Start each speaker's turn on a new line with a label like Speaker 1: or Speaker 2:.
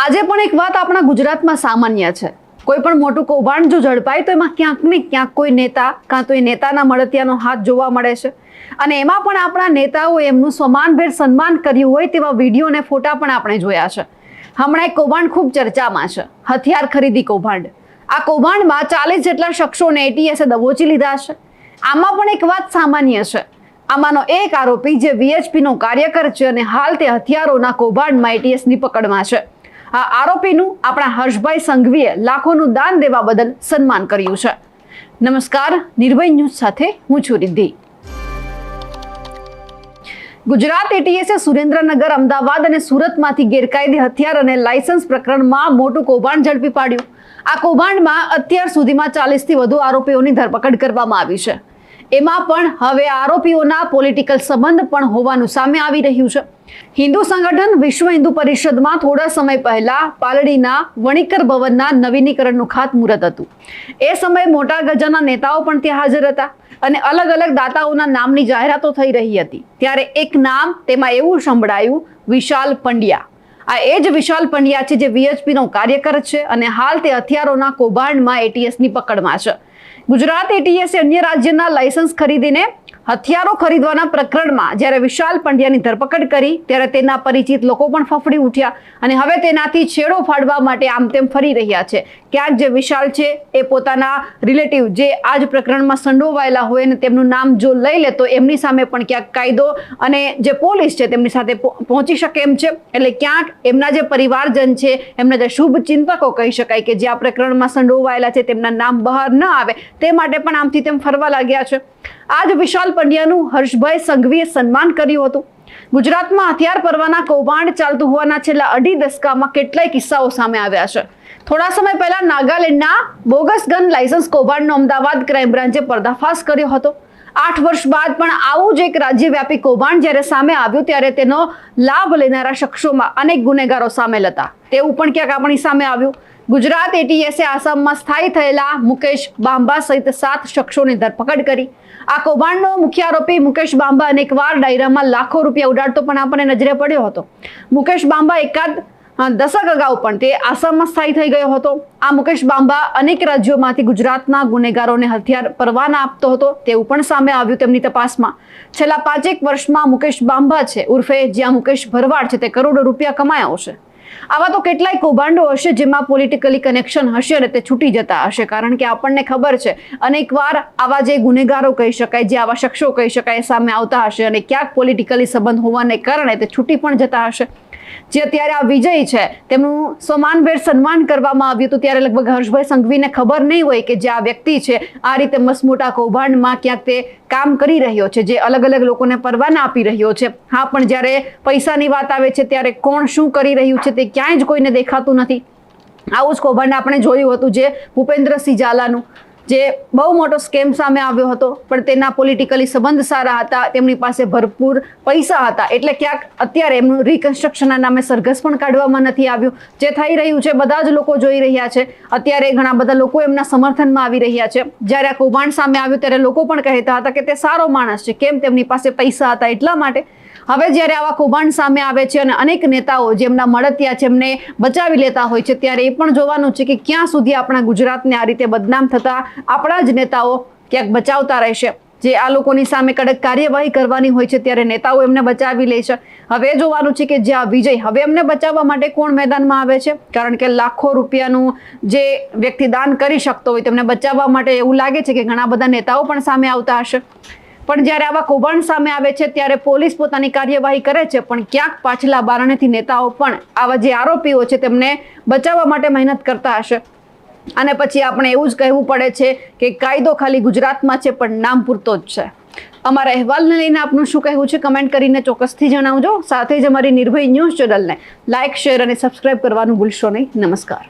Speaker 1: આજે પણ એક વાત આપણા ગુજરાતમાં સામાન્ય છે. કોઈ પણ મોટું કૌભાંડ જો ઝડપાય તો એમાં ક્યાંક ને ક્યાંક કોઈ નેતા, કાં તો એ નેતાના મળતિયાનો હાથ જોવા મળે છે. અને એમાં પણ આપણા નેતાઓ એમનું સમાનભેર સન્માન કર્યું હોય તેવા વીડિયો અને ફોટા પણ આપણે જોયા છે. હમણાં એક કૌભાંડ ખૂબ ચર્ચામાં છે. હથિયાર ખરીદી કૌભાંડ. આ કૌભાંડમાં ચાલીસ જેટલા શખ્સોને એટીએસે દબોચી લીધા છે. આમાં પણ એક વાત સામાન્ય છે. આમાંનો એક આરોપી જે વીએચપીનો કાર્યકર છે અને હાલ તે હથિયારોના કૌભાંડમાં એટીએસની પકડમાં છે. આ આરોપીનું આપણા હર્ષભાઈ સંઘવીએ લાખોનું દાન દેવા બદલ સન્માન કર્યું છે. નમસ્કાર, નિર્ભય ન્યૂઝ સાથે હું છું રિદ્ધિ. ગુજરાત એટીએસે સુરેન્દ્રનગર, અમદાવાદ અને સુરતમાંથી ગેરકાયદે હથિયાર અને લાયસન્સ પ્રકરણમાં મોટું કૌભાંડ ઝડપી પાડ્યું. આ કૌભાંડમાં અત્યાર સુધીમાં ચાલીસથી વધુ આરોપીઓની ધરપકડ કરવામાં આવી છે. એમાં પણ હવે આરોપીઓના પોલિટિકલ સંબંધ પણ હોવાનું સામે આવી રહ્યું છે. હિન્દુ સંગઠન વિશ્વ હિન્દુ પરિષદમાં થોડા સમય પહેલા પાલડીના વણિકર ભવનના નવીનીકરણનું ખાતમુહૂર્ત હતું. એ સમયે મોટા ગજાના નેતાઓ પણ ત્યાં હાજર હતા અને અલગ અલગ દાતાઓના નામની જાહેરાતો થઈ રહી હતી. ત્યારે એક નામ તેમાં એવું સંભળાયું, વિશાલ પંડ્યા. આ એ જ વિશાલ પંડ્યા છે જે વીએચપીનો કાર્યકર છે અને હાલ તે હથિયારોના કૌભાંડમાં એટીએસની પકડમાં છે. ગુજરાત એટીએસે અન્ય રાજ્યના લાયસન્સ ખરીદીને હથિયારો ખરીદવાના પ્રકરણમાં જ્યારે વિશાલ પંડ્યાની ધરપકડ કરી, ત્યારે તેના પરિચિત લોકો પણ ફફડી ઉઠ્યા અને હવે તેનાથી છેડો ફાડવા માટે આમ તેમ ફરી રહ્યા છે. ક્યાંક જે વિશાલ છે એ પોતાના રિલેટિવ જે આ જ પ્રકરણમાં સંડોવાયેલા હોય અને તેમનું નામ જો લઈ લે તો એમની સામે પણ ક્યાંક કાયદો અને જે પોલીસ છે તેમની સાથે પહોંચી શકે એમ છે. એટલે ક્યાંક એમના જે પરિવારજન છે, એમના જે શુભ ચિંતકો કહી શકાય કે જે આ પ્રકરણમાં સંડોવાયેલા છે તેમના નામ બહાર ન આવે, તે માટે પણ આમથી તેમ ફરવા લાગ્યા છે. આજ વિશાલ પંડ્યાનું હર્ષભાઈ સંઘવીએ સન્માન કર્યું હતું. ગુજરાતમાં હથિયાર પરવાના કૌભાંડ ચાલતું હોવાના છેલ્લા અઢી દશકામાં કેટલાય કિસ્સાઓ સામે આવ્યા છે. થોડા સમય પહેલા નાગાલેન્ડના બોગસ ગન લાયસન્સ કૌભાંડનો અમદાવાદ ક્રાઇમ બ્રાન્ચે પર્દાફાશ કર્યો હતો. આઠ વર્ષ બાદ પણ આવું જ એક રાજ્યવ્યાપી કૌભાંડ જ્યારે સામે આવ્યું ત્યારે તેનો લાભ લેનારા શખ્સોમાં અનેક ગુનેગારો સામેલ હતા. તેવું પણ ક્યાંક આપણી સામે આવ્યું. ગુજરાત એટીએસે આસામમાં સ્થાયી થયેલા મુકેશ બાંબા સહિત સાત શખ્સોની ધરપકડ કરી. આ કૌભાંડનો મુખ્ય આરોપી મુકેશ બાંબા અનેકવાર ડાયરામાં લાખો રૂપિયા ઉડાડતો પણ આપણને નજરે પડ્યો હતો. મુકેશ બાંબા એકાદ દશક અગાઉ પણ તે આસામમાં સ્થાયી થઈ ગયો હતો. આ મુકેશ બાંબા અનેક રાજ્યોમાંથી ગુજરાતના ગુનેગારોને હથિયાર પરવાના આપતો હતો. તેવું પણ સામે આવ્યું તેમની તપાસમાં. છેલ્લા પાંચેક વર્ષમાં મુકેશ બાંબા છે ઉર્ફે જ્યાં મુકેશ ભરવાડ છે તે કરોડો રૂપિયા કમાયા હશે આવા તો કેટલાય કૌભાંડો હશે જેમાં પોલિટિકલી કનેક્શન હશે અને તે છૂટી જતા હશે. કારણ કે આપણને ખબર છે, અનેકવાર આવા જે ગુનેગારો કહી શકાય, જે આવા શખ્સો કહી શકાય સામે આવતા હશે અને ક્યાંક પોલિટિકલી સંબંધ હોવાને કારણે તે છૂટી પણ જતા હશે. જે અત્યારે આ વિજય છે, તેમનું સમાનભેર સન્માન કરવામાં આવ્યું હતું, ત્યારે લગભગ હર્ષભાઈ સંઘવીને ખબર નહીં હોય કે જે આ વ્યક્તિ છે, આ રીતે મસમોટા કૌભાંડમાં ક્યાંક તે કામ કરી રહ્યો છે, જે અલગ અલગ લોકોને પરવાના આપી રહ્યો છે. હા, પણ જ્યારે પૈસાની વાત આવે છે, ત્યારે કોણ શું કરી રહ્યું છે, તે ક્યાંય જ કોઈને દેખાતું નથી. આવું જ કૌભાંડ આપણે જોયું હતું, જે ભૂપેન્દ્રસિંહ ઝાલાનું. જે બહુ મોટો સ્કેમ સામે આવ્યો હતો, પણ તેના પોલિટિકલી સંબંધ સારા હતા, તેમની પાસે ભરપૂર પૈસા હતા. એટલે ક્યાંક અત્યારે એમનું રિકન્સ્ટ્રક્શનના નામે સરઘસ પણ કાઢવામાં નથી આવ્યું. જે થઈ રહ્યું છે, બધા જ લોકો જોઈ રહ્યા છે. અત્યારે ઘણા બધા લોકો એમના સમર્થનમાં આવી રહ્યા છે. જ્યારે આ કૌભાંડ સામે આવ્યું, ત્યારે લોકો પણ કહેતા હતા કે તે સારો માણસ છે. કેમ તેમની પાસે પૈસા હતા એટલા માટે? હવે જ્યારે આવા કૌભાંડ સામે આવે છે અને અનેક નેતાઓ જેમના મળતિયા છે, એમને બચાવી લેતા હોય છે, ત્યારે એ પણ જોવાનું છે કે ક્યાં સુધી આપણા ગુજરાતને આ રીતે બદનામ થતા આપણા જ નેતાઓ ક્યાંક બચાવતા રહેશે. જે આ લોકોની સામે કડક કાર્યવાહી કરવાની હોય છે ત્યારે નેતાઓ એમને બચાવી લે છે. હવે જોવાનું છે કે જે આ વિજય હવે એમને બચાવવા માટે કોણ મેદાનમાં આવે છે? કારણ કે લાખો રૂપિયાનું જે વ્યક્તિ દાન કરી શકતો હોય તેમને બચાવવા માટે એવું લાગે છે કે ઘણા બધા નેતાઓ પણ સામે આવતા હશે. પણ જ્યારે આવા કૌભાંડ સામે આવે છે ત્યારે પોલીસ પોતાની કાર્યવાહી કરે છે, પણ ક્યાંક પાછલા બારણેથી નેતાઓ પણ આવા જે આરોપીઓ છે તેમને બચાવવા માટે મહેનત કરતા હશે. અને પછી આપણે એવું જ કહેવું પડે છે કે કાયદો ખાલી ગુજરાતમાં છે, પણ નામ પૂરતો જ છે. અમારા અહેવાલને લઈને આપનું શું કહેવું છે, કમેન્ટ કરીને ચોક્કસથી જણાવજો. સાથે જ અમારી નિર્ભય ન્યૂઝ ચેનલને લાઇક શેર અને સબસ્ક્રાઇબ કરવાનું ભૂલશો નહીં. નમસ્કાર.